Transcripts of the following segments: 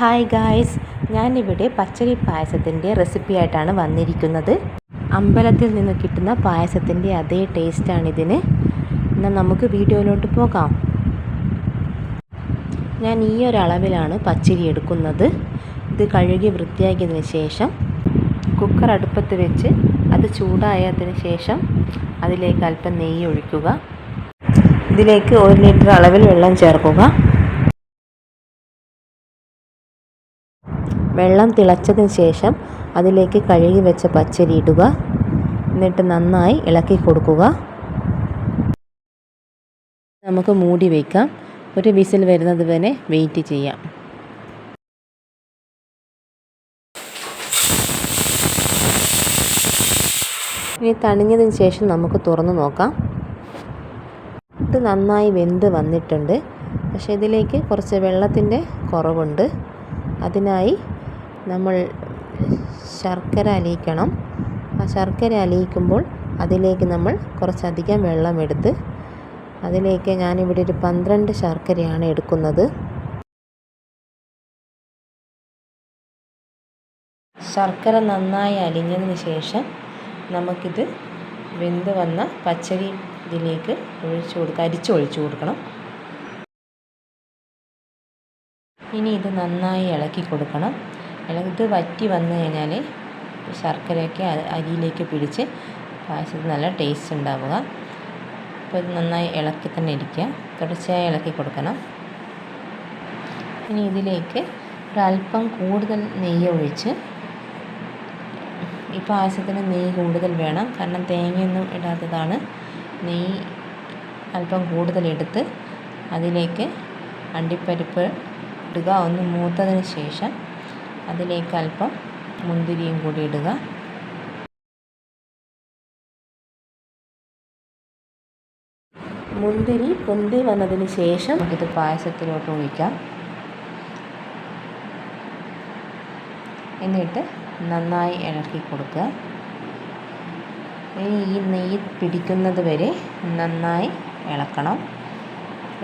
Hi guys ഞാനിവിടെ പച്ചരി പായസത്തിന്റെ recipe ആയിട്ടാണ് വന്നിരിക്കുന്നത്. അമ്പലത്തിൽ നിന്ന് കിട്ടുന്ന പായസത്തിന്റെ അതേ ടേസ്റ്റാണിതിന് എന്നാൽ നമുക്ക് വീഡിയോയിലോട്ട് പോകാം. ഞാൻ ഈ ഒരളവിലാണ് പച്ചരി എടുക്കുന്നത്. ഇത് കഴുകി വൃത്തിയാക്കിയതിന് ശേഷം കുക്കർ അടുപ്പത്ത് വെച്ച് അത് ചൂടായതിന് ശേഷം അതിലേക്ക് അല്പം നെയ്യ് ഒഴിക്കുക. ഇതിലേക്ക് ഒരു ലിറ്റർ അളവിൽ വെള്ളം ചേർക്കുക. വെള്ളം തിളച്ചതിന് ശേഷം അതിലേക്ക് കഴുകി വെച്ച പച്ചരി ഇടുക. എന്നിട്ട് നന്നായി ഇളക്കി കൊടുക്കുക. നമുക്ക് മൂടി വയ്ക്കാം ഒരു വിസിൽ വരുന്നത് വരെ വെയിറ്റ് ചെയ്യാം. ഇനി തണിഞ്ഞതിന് ശേഷം നമുക്ക് തുറന്നു നോക്കാം. ഇത് നന്നായി വെന്ത് വന്നിട്ടുണ്ട്. പക്ഷേ ഇതിലേക്ക് കുറച്ച് വെള്ളത്തിന്റെ കുറവുണ്ട്. അതിനായി നമ്മൾ ശർക്കര അലിയിക്കണം. ആ ശർക്കര അലിയിക്കുമ്പോൾ അതിലേക്ക് നമ്മൾ കുറച്ചധികം വെള്ളമെടുത്ത് അതിലേക്ക് ഞാനിവിടെ ഒരു പന്ത്രണ്ട് ശർക്കരയാണ് എടുക്കുന്നത്. ശർക്കര നന്നായി അലിഞ്ഞതിന് ശേഷം നമുക്കിത് വെന്ത് വന്ന പച്ചരി ഇതിലേക്ക് ഒഴിച്ചു കൊടുക്കുക അരിച്ച് ഒഴിച്ചു കൊടുക്കണം. ഇനി ഇത് നന്നായി ഇളക്കി കൊടുക്കണം. ഇത് വറ്റി വന്നു കഴിഞ്ഞാൽ ശർക്കരയൊക്കെ അരിയിലേക്ക് പിടിച്ച് പായസത്തിന് നല്ല ടേസ്റ്റ് ഉണ്ടാവുക. അപ്പോൾ ഇത് നന്നായി ഇളക്കി തന്നെ ഇരിക്കുക. തുടർച്ചയായി ഇളക്കി കൊടുക്കണം. ഇനി ഇതിലേക്ക് ഒരല്പം കൂടുതൽ നെയ്യ് ഒഴിച്ച് ഈ പായസത്തിന് നെയ്യ് കൂടുതൽ വേണം. കാരണം തേങ്ങയൊന്നും ഇടാത്തതാണ്. നെയ്യ് അല്പം കൂടുതൽ എടുത്ത് അതിലേക്ക് അണ്ടിപ്പരിപ്പ് ഇടുക. ഒന്ന് മൂത്തതിന് ശേഷം അതിലേക്ക് അല്പം മുന്തിരിയും കൂടി ഇടുക. മുന്തിരി പൊന്തി വന്നതിന് ശേഷം ഇത് പായസത്തിലോട്ട് ഒഴിക്കാം. എന്നിട്ട് നന്നായി ഇളക്കി കൊടുക്കുക. ഇനി ഈ നെയ്യ് പിടിക്കുന്നത് വരെ നന്നായി ഇളക്കണം.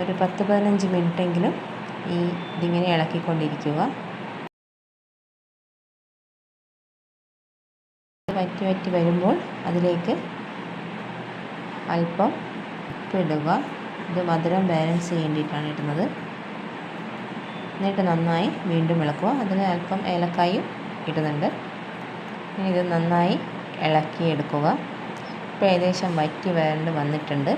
ഒരു പത്ത് പതിനഞ്ച് മിനിറ്റെങ്കിലും ഈ ഇതിങ്ങനെ ഇളക്കിക്കൊണ്ടിരിക്കുക. വറ്റി വറ്റി വരുമ്പോൾ അതിലേക്ക് അല്പം ഉപ്പിടുക ഇത് മധുരം ബാലൻസ് ചെയ്യേണ്ടിയിട്ടാണ് ഇടുന്നത്. എന്നിട്ട് നന്നായി വീണ്ടും ഇളക്കുക. അതിന് അല്പം ഏലക്കായും ഇടുന്നുണ്ട്. ഇനി ഇത് നന്നായി ഇളക്കിയെടുക്കുക. ഇപ്പോൾ ഏകദേശം വറ്റി വരണ്ട് വന്നിട്ടുണ്ട്.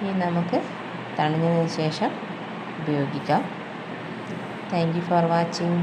ഇനി നമുക്ക് തണിഞ്ഞതിന് ശേഷം ഉപയോഗിക്കാം. Thank you for watching